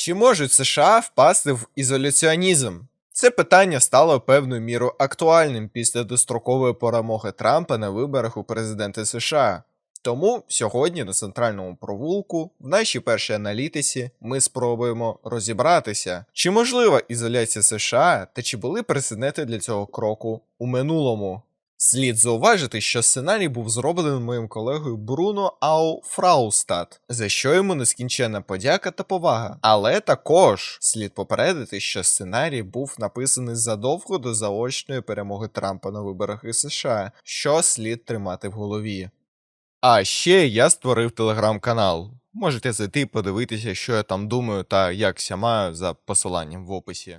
Чи можуть США впасти в ізоляціонізм? Це питання стало певною мірою актуальним після дострокової перемоги Трампа на виборах у президенти США. Тому сьогодні на центральному провулку, в нашій першій аналітиці, ми спробуємо розібратися, чи можлива ізоляція США та чи були прецеденти для цього кроку у минулому. Слід зауважити, що сценарій був зроблений моїм колегою Бруно Ау Фраустад, за що йому нескінченна подяка та повага. Але також слід попередити, що сценарій був написаний задовго до заочної перемоги Трампа на виборах із США, що слід тримати в голові. А ще я створив телеграм-канал. Можете зайти подивитися, що я там думаю та як ся маю за посиланням в описі.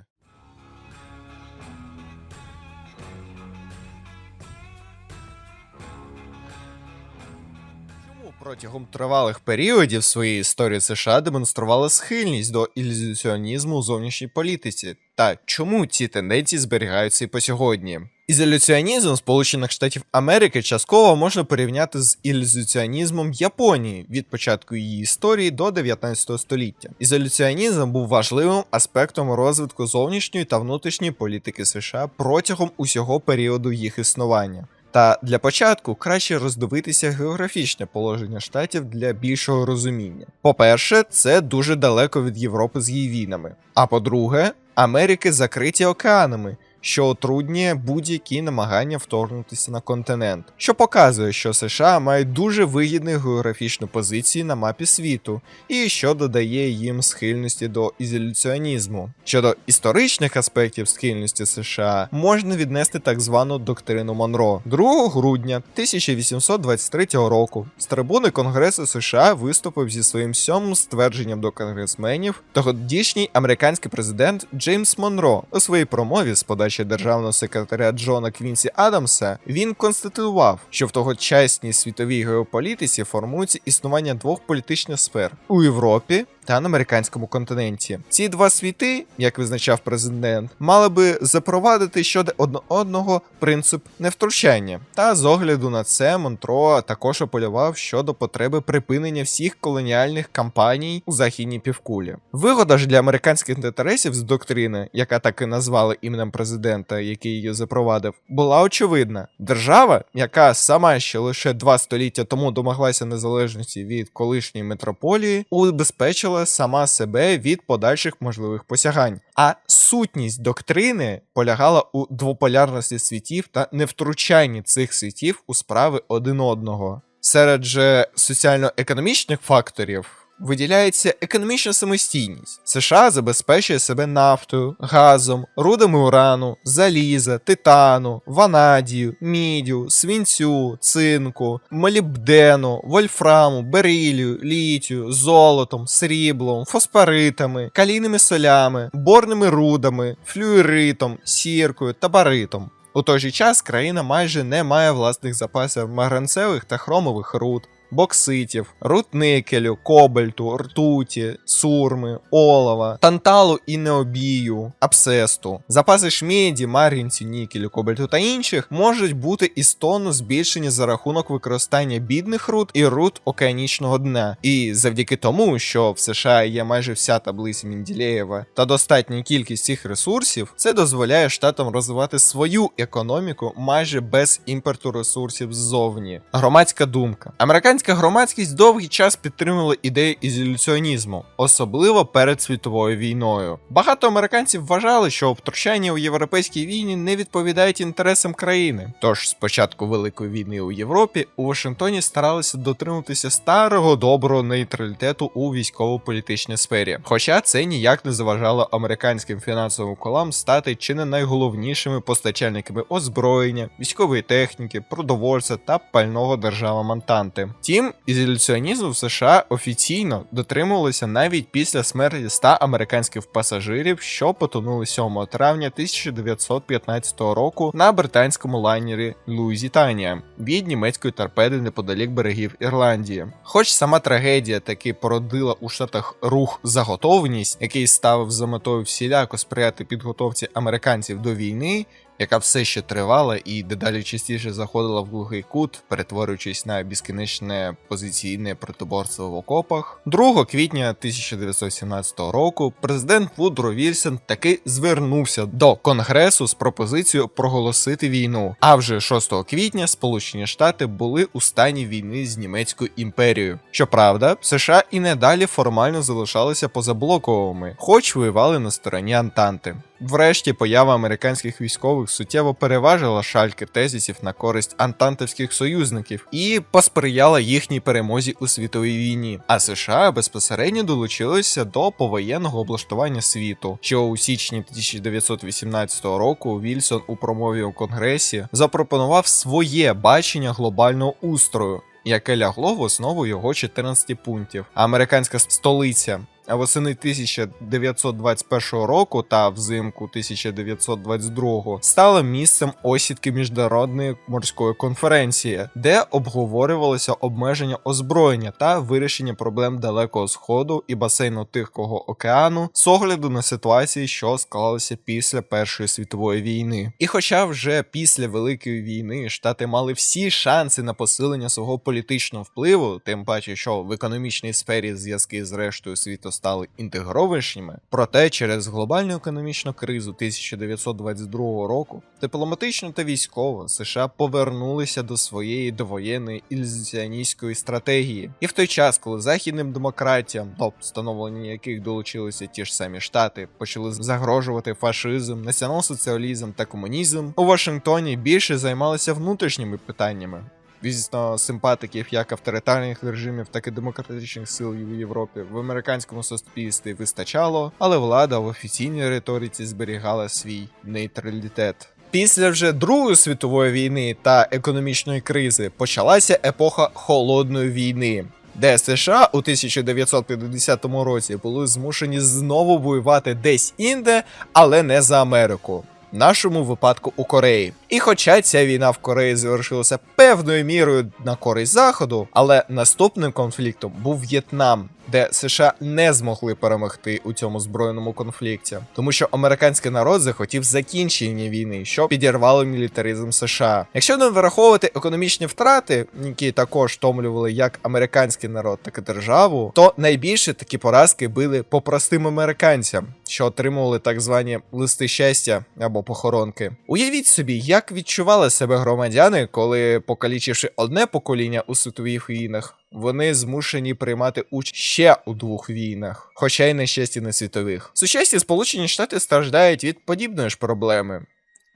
Протягом тривалих періодів своєї історії США демонструвала схильність до ілюзіонізму у зовнішній політиці? Та чому ці тенденції зберігаються і по сьогодні? Ізоляціонізм Сполучених Штатів Америки частково можна порівняти з ілюзіонізмом Японії від початку її історії до 19 століття. Ізоляціонізм був важливим аспектом розвитку зовнішньої та внутрішньої політики США протягом усього періоду їх існування. Та для початку краще роздивитися географічне положення штатів для більшого розуміння. По-перше, це дуже далеко від Європи з її війнами. А по-друге, Америки закриті океанами, що отруднює будь-які намагання вторгнутися на континент, що показує, що США мають дуже вигідну географічну позицію на мапі світу, і що додає їм схильності до ізоляціонізму. Щодо історичних аспектів схильності США, можна віднести так звану доктрину Монро. 2 грудня 1823 року з трибуни Конгресу США виступив зі своїм сьомим ствердженням до конгресменів тодішній американський президент Джеймс Монро у своїй промові з подачі державного секретаря Джона Квінсі Адамса. Він констатував, що в тогочасній світовій геополітиці формується існування двох політичних сфер у Європі та на американському континенті. Ці два світи, як визначав президент, мали би запровадити щодо одно одного принцип невтручання. Та з огляду на це Монтро також апелював щодо потреби припинення всіх колоніальних кампаній у західній півкулі. Вигода ж для американських інтересів з доктрини, яка так і назвали іменем президента, який її запровадив, була очевидна. Держава, яка сама ще лише два століття тому домоглася незалежності від колишньої метрополії, убезпечила сама себе від подальших можливих посягань. А сутність доктрини полягала у двополярності світів та невтручанні цих світів у справи один одного. Серед же соціально-економічних факторів виділяється економічна самостійність. США забезпечує себе нафтою, газом, рудами урану, заліза, титану, ванадію, мідю, свінцю, цинку, молібдену, вольфраму, берилію, літію, золотом, сріблом, фосфоритами, калійними солями, борними рудами, флюоритом, сіркою та баритом. У той же час країна майже не має власних запасів марганцевих та хромових руд, бокситів, руд никелю, кобальту, ртуті, сурми, олова, танталу і необію, абсесту. Запаси шміді, марганцю, нікелю, кобальту та інших можуть бути істонно збільшені за рахунок використання бідних руд і руд океанічного дна. І завдяки тому, що в США є майже вся таблиця Мінділеєва та достатня кількість цих ресурсів, це дозволяє штатам розвивати свою економіку майже без імпорту ресурсів ззовні. Громадська думка. Американська громадськість довгий час підтримувала ідею ізоляціонізму, особливо перед світовою війною. Багато американців вважали, що втручання у європейській війні не відповідають інтересам країни. Тож з початку Великої війни у Європі у Вашингтоні старалися дотримуватися старого доброго нейтралітету у військово-політичній сфері. Хоча це ніяк не заважало американським фінансовим колам стати чи не найголовнішими постачальниками озброєння, військової техніки, продовольства та пального держава Монтанти. Втім, ізоляціонізму в США офіційно дотримувалося навіть після смерті 100 американських пасажирів, що потонули 7 травня 1915 року на британському лайнері Луїзітанія від німецької торпеди неподалік берегів Ірландії. Хоч сама трагедія таки породила у штатах рух за готовність, який ставив за метою всіляко сприяти підготовці американців до війни. Яка все ще тривала і дедалі частіше заходила в глухий кут, перетворюючись на безкінечне позиційне протиборство в окопах. 2 квітня 1917 року президент Вудро Вільсон таки звернувся до Конгресу з пропозицією проголосити війну. А вже 6 квітня Сполучені Штати були у стані війни з німецькою імперією. Щоправда, США і надалі формально залишалися позаблоковими, хоч воювали на стороні Антанти. Врешті поява американських військових суттєво переважила шальки тезісів на користь антантівських союзників і посприяла їхній перемозі у світовій війні. А США безпосередньо долучилися до повоєнного облаштування світу, що у січні 1918 року Вільсон у промові у Конгресі запропонував своє бачення глобального устрою. Яке лягло в основу його 14 пунктів. Американська столиця а восени 1921 року та взимку 1922 стала місцем осідки міжнародної морської конференції, де обговорювалося обмеження озброєння та вирішення проблем далекого сходу і басейну Тихого океану з огляду на ситуації, що склалися після Першої світової війни. І хоча вже після Великої війни штати мали всі шанси на посилення свого політичного впливу, тим паче, що в економічній сфері зв'язки з рештою світу стали інтегрованішими. Проте через глобальну економічну кризу 1922 року дипломатично та військово США повернулися до своєї довоєнної ілюзіоністської стратегії. І в той час, коли західним демократіям, до встановлення яких долучилися ті ж самі штати, почали загрожувати фашизм, націонал-соціалізм та комунізм, у Вашингтоні більше займалися внутрішніми питаннями. Звісно, симпатиків як авторитарних режимів, так і демократичних сил в Європі в американському суспільстві вистачало, але влада в офіційній риториці зберігала свій нейтралітет. Після вже Другої світової війни та економічної кризи почалася епоха холодної війни. Де США у 1950 році були змушені знову воювати десь інде, але не за Америку. Нашому випадку у Кореї. І хоча ця війна в Кореї завершилася певною мірою на користь Заходу, але наступним конфліктом був В'єтнам, де США не змогли перемогти у цьому збройному конфлікті, тому що американський народ захотів закінчення війни, що підірвало мілітаризм США. Якщо не враховувати економічні втрати, які також втомлювали як американський народ, так і державу, то найбільше такі поразки били по простим американцям, що отримували так звані листи щастя або похоронки. Уявіть собі, як відчували себе громадяни, коли покалічивши одне покоління у світових війнах, вони змушені приймати участь ще у двох війнах, хоча й нещасті не світових. Сучасні Сполучені Штати страждають від подібної ж проблеми.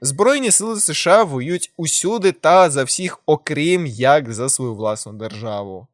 Збройні сили США воюють усюди та за всіх, окрім як за свою власну державу.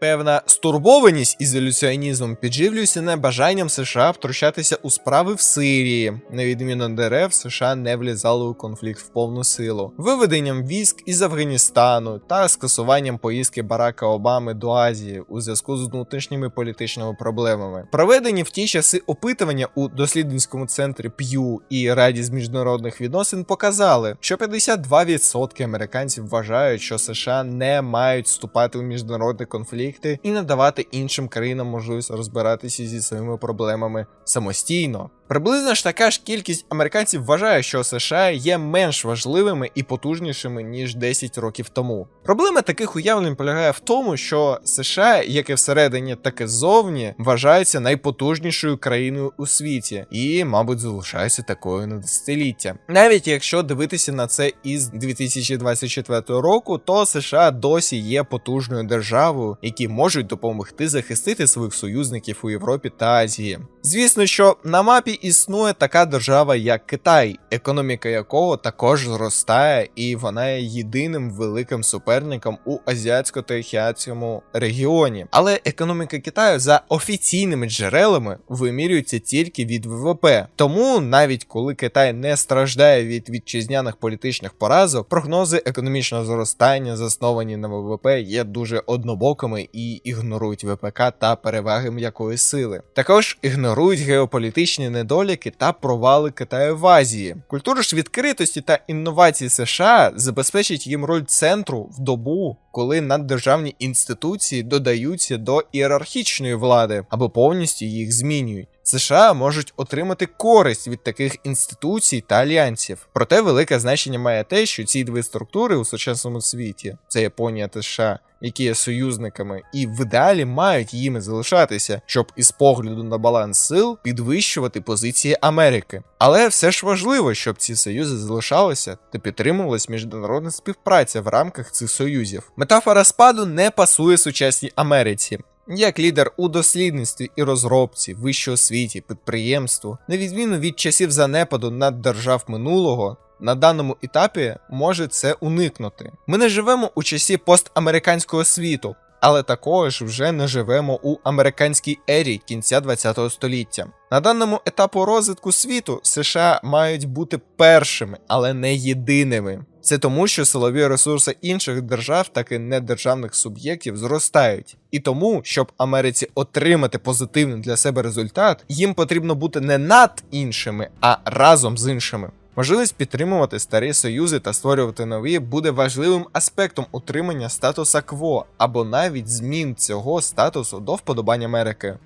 Певна стурбованість ізоляціонізмом підживлюється небажанням США втручатися у справи в Сирії. На відміну дерев, США не влізали у конфлікт в повну силу, виведенням військ із Афганістану та скасуванням поїздки Барака Обами до Азії у зв'язку з внутрішніми політичними проблемами. Проведені в ті часи опитування у дослідницькому центрі П'ю і Раді з міжнародних відносин показали, що 52% американців вважають, що США не мають вступати у міжнародний конфлікт конфлікти і надавати іншим країнам можливість розбиратися зі своїми проблемами самостійно. Приблизно ж така ж кількість американців вважає, що США є менш важливими і потужнішими ніж 10 років тому. Проблема таких уявлень полягає в тому, що США, як і всередині, так і ззовні, вважаються найпотужнішою країною у світі і, мабуть, залишаються такою на десятиліття. Навіть якщо дивитися на це із 2024 року, то США досі є потужною державою, які можуть допомогти захистити своїх союзників у Європі та Азії. Звісно, що на мапі існує така держава, як Китай, економіка якого також зростає, і вона є єдиним великим суперником у азіатсько-тихоокеанському регіоні. Але економіка Китаю за офіційними джерелами вимірюється тільки від ВВП. Тому навіть коли Китай не страждає від вітчизняних політичних поразок, прогнози економічного зростання, засновані на ВВП, є дуже однобокими і ігнорують ВПК та переваги м'якої сили. Також ігнорують геополітичні недоліки та провали Китаю в Азії. Культура ж відкритості та інновацій США забезпечить їм роль центру в добу коли наддержавні інституції додаються до ієрархічної влади або повністю їх змінюють. США можуть отримати користь від таких інституцій та альянсів. Проте велике значення має те, що ці дві структури у сучасному світі це Японія та США, які є союзниками, і в ідеалі мають їми залишатися, щоб із погляду на баланс сил підвищувати позиції Америки. Але все ж важливо, щоб ці союзи залишалися та підтримувалась міжнародна співпраця в рамках цих союзів. Метафора спаду не пасує сучасній Америці. Як лідер у дослідництві і розробці, вищій освіті, підприємству, на відміну від часів занепаду наддержав минулого, на даному етапі може це уникнути. Ми не живемо у часі постамериканського світу, але також вже не живемо у американській ері кінця ХХ століття. На даному етапу розвитку світу США мають бути першими, але не єдиними. Це тому, що силові ресурси інших держав, так і недержавних суб'єктів зростають. І тому, щоб Америці отримати позитивний для себе результат, їм потрібно бути не над іншими, а разом з іншими. Можливість підтримувати старі союзи та створювати нові буде важливим аспектом утримання статуса кво або навіть змін цього статусу до вподобань Америки.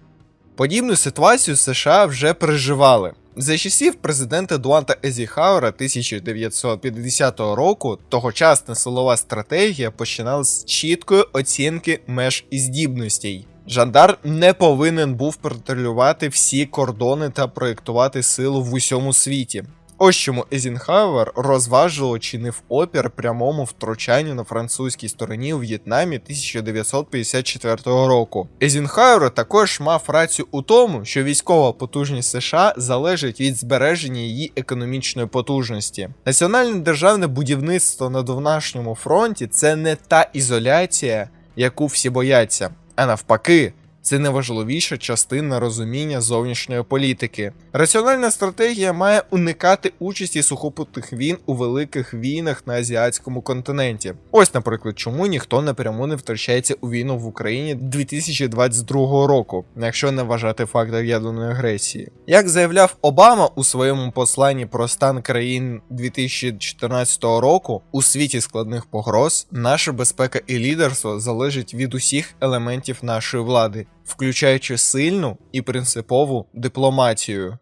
Подібну ситуацію США вже переживали. За часів президента Дуанта Езіхаура 1950 року тогочасна силова стратегія починала з чіткої оцінки меж і здібностей. Жандар не повинен був контролювати всі кордони та проєктувати силу в усьому світі. Ось чому Езінхауер розважливо чинив опір прямому втручанню на французькій стороні у В'єтнамі 1954 року. Езінхауер також мав рацію у тому, що військова потужність США залежить від збереження її економічної потужності. Національне державне будівництво на довнашньому фронті це не та ізоляція, яку всі бояться, а навпаки. Це найважливіша частина розуміння зовнішньої політики. Раціональна стратегія має уникати участі сухопутних війн у великих війнах на азіатському континенті. Ось, наприклад, чому ніхто напряму не втрачається у війну в Україні 2022 року, якщо не вважати фактор ядерної агресії. Як заявляв Обама у своєму посланні про стан країн 2014 року, у світі складних погроз, наша безпека і лідерство залежить від усіх елементів нашої влади включаючи сильну і принципову дипломатію.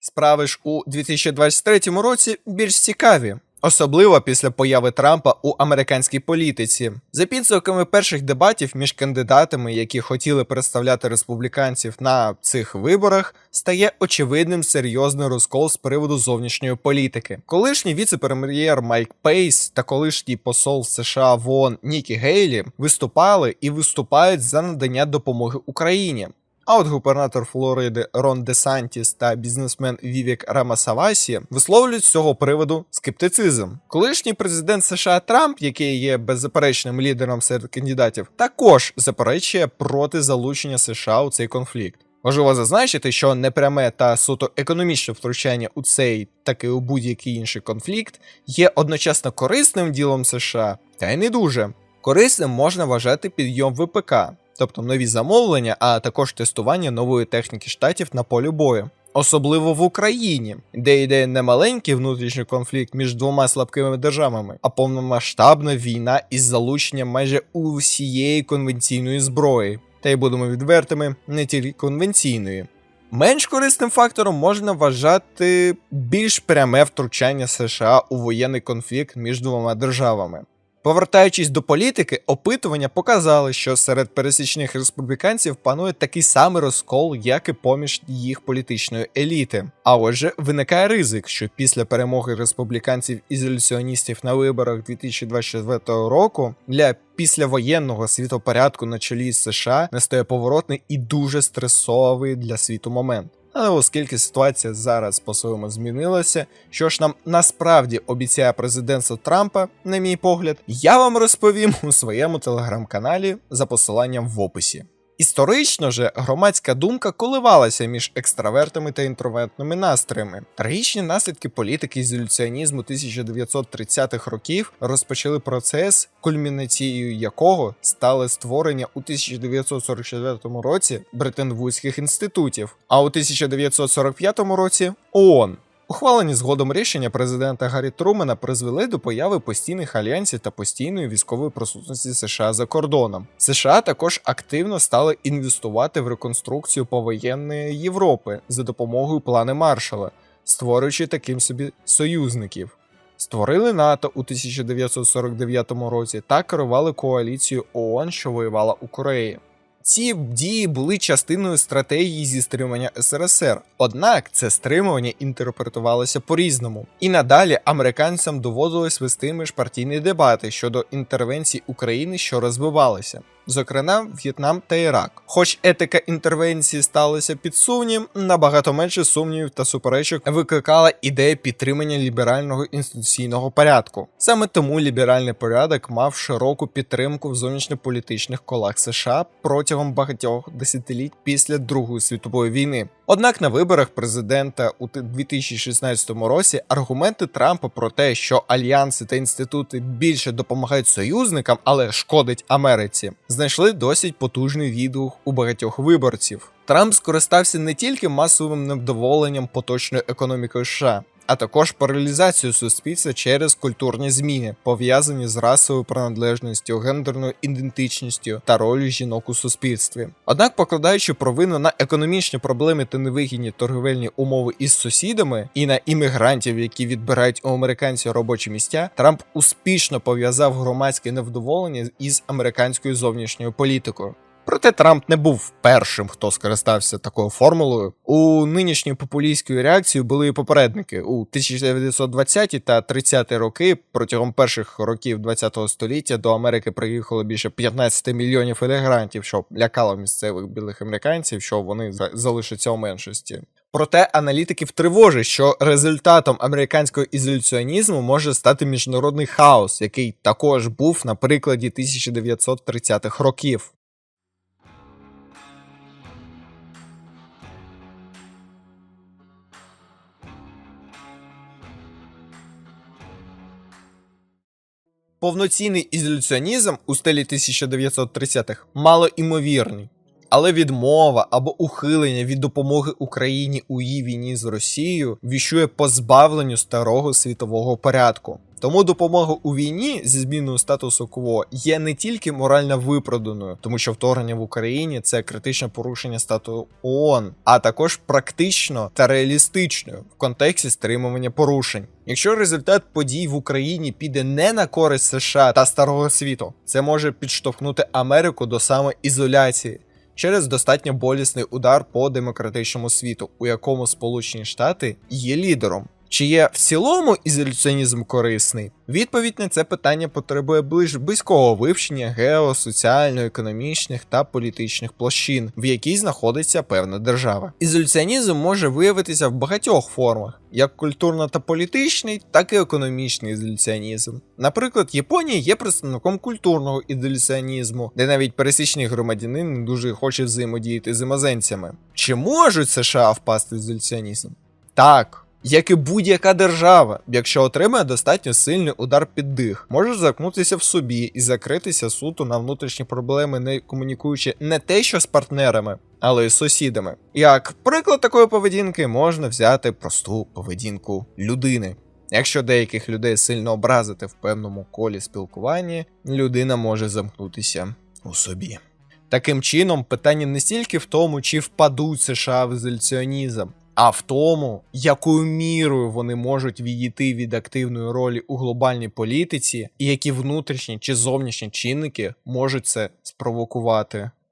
Справи ж у 2023 році більш цікаві. Особливо після появи Трампа у американській політиці. За підсумками перших дебатів між кандидатами, які хотіли представляти республіканців на цих виборах, стає очевидним серйозний розкол з приводу зовнішньої політики. Колишній віце-прем'єр Майк Пейс та колишній посол США в ООН Нікі Гейлі виступали і виступають за надання допомоги Україні. А от губернатор Флориди Рон Де Сантіс та бізнесмен Вівік Рамасавасі висловлюють з цього приводу скептицизм. Колишній президент США Трамп, який є беззаперечним лідером серед кандидатів, також заперечує проти залучення США у цей конфлікт. Важливо зазначити, що непряме та суто економічне втручання у цей, так і у будь-який інший конфлікт є одночасно корисним ділом США, та й не дуже. Корисним можна вважати підйом ВПК, тобто нові замовлення, а також тестування нової техніки штатів на полі бою. Особливо в Україні, де йде не маленький внутрішній конфлікт між двома слабкими державами, а повномасштабна війна із залученням майже усієї конвенційної зброї, та й будемо відвертими, не тільки конвенційної. Менш корисним фактором можна вважати більш пряме втручання США у воєнний конфлікт між двома державами. Повертаючись до політики, опитування показали, що серед пересічних республіканців панує такий самий розкол, як і поміж їх політичної еліти. А отже, виникає ризик, що після перемоги республіканців-ізоляціоністів на виборах 2024 року для післявоєнного світопорядку на чолі США настає поворотний і дуже стресовий для світу момент. Але оскільки ситуація зараз по-своєму змінилася, що ж нам насправді обіцяє президентство Трампа, на мій погляд, я вам розповім у своєму телеграм-каналі за посиланням в описі. Історично же громадська думка коливалася між екстравертами та інтровертними настроями. Трагічні наслідки політики ізоляціонізму 1930-х років розпочали процес, кульмінацією якого стало створення у 1944 році Бреттон-Вудських інститутів, а у 1945 році ООН. Ухвалені згодом рішення президента Гаррі Трумена призвели до появи постійних альянсів та постійної військової присутності США за кордоном. США також активно стали інвестувати в реконструкцію повоєнної Європи за допомогою плани Маршала, створюючи таким собі союзників. Створили НАТО у 1949 році та керували коаліцією ООН, що воювала у Кореї. Ці дії були частиною стратегії зі стримання СРСР, однак це стримування інтерпретувалося по-різному. І надалі американцям доводилось вести міжпартійні дебати щодо інтервенцій України, що розвивалися. Зокрема, В'єтнам та Ірак. Хоч етика інтервенції сталася під сумнів, набагато менше сумнівів та суперечок викликала ідея підтримання ліберального інституційного порядку. Саме тому ліберальний порядок мав широку підтримку в зовнішньополітичних колах США протягом багатьох десятиліть після Другої світової війни. Однак на виборах президента у 2016 році аргументи Трампа про те, що альянси та інститути більше допомагають союзникам, але шкодить Америці, знайшли досить потужний відгук у багатьох виборців. Трамп скористався не тільки масовим невдоволенням поточною економікою США. А також паралізацію суспільства через культурні зміни, пов'язані з расовою приналежністю, гендерною ідентичністю та ролью жінок у суспільстві. Однак, покладаючи провину на економічні проблеми та невигідні торговельні умови із сусідами і на іммігрантів, які відбирають у американців робочі місця, Трамп успішно пов'язав громадське невдоволення із американською зовнішньою політикою. Проте Трамп не був першим, хто скористався такою формулою. У нинішньої популістської реакції були і попередники у 1920-ті та 30-ті роки. Протягом перших років 20-го століття до Америки приїхало більше 15 мільйонів елегрантів, що лякало місцевих білих американців, що вони залишаться у меншості. Проте аналітиків тривожить, що результатом американського ізоляціонізму може стати міжнародний хаос, який також був на прикладі 1930-х років. Повноцінний ізоляціонізм у стилі 1930-х мало імовірний, але відмова або ухилення від допомоги Україні у її війні з Росією віщує позбавленню старого світового порядку. Тому допомога у війні зі зміною статусу КВО є не тільки морально виправданою, тому що вторгнення в Україні це критичне порушення статусу ООН, а також практично та реалістичною в контексті стримування порушень. Якщо результат подій в Україні піде не на користь США та старого світу, це може підштовхнути Америку до самоізоляції. Через достатньо болісний удар по демократичному світу, у якому Сполучені Штати є лідером. Чи є в цілому ізоляціонізм корисний? Відповідь на це питання потребує ближ близького вивчення гео, соціально, економічних та політичних площин, в якій знаходиться певна держава. Ізоляціонізм може виявитися в багатьох формах, як культурно та політичний, так і економічний ізоляціонізм. Наприклад, Японія є представником культурного ізоляціонізму, де навіть пересічний громадянин дуже хоче взаємодіяти з іноземцями. Чи можуть США впасти в ізоляціонізм? Так як і будь-яка держава, якщо отримає достатньо сильний удар під дих, може замкнутися в собі і закритися суто на внутрішні проблеми, не комунікуючи не те, що з партнерами, але й з сусідами. Як приклад такої поведінки можна взяти просту поведінку людини. Якщо деяких людей сильно образити в певному колі спілкування, людина може замкнутися у собі. Таким чином, питання не стільки в тому, чи впадуть США в ізоляціонізм, а в тому, якою мірою вони можуть відійти від активної ролі у глобальній політиці, і які внутрішні чи зовнішні чинники можуть це спровокувати.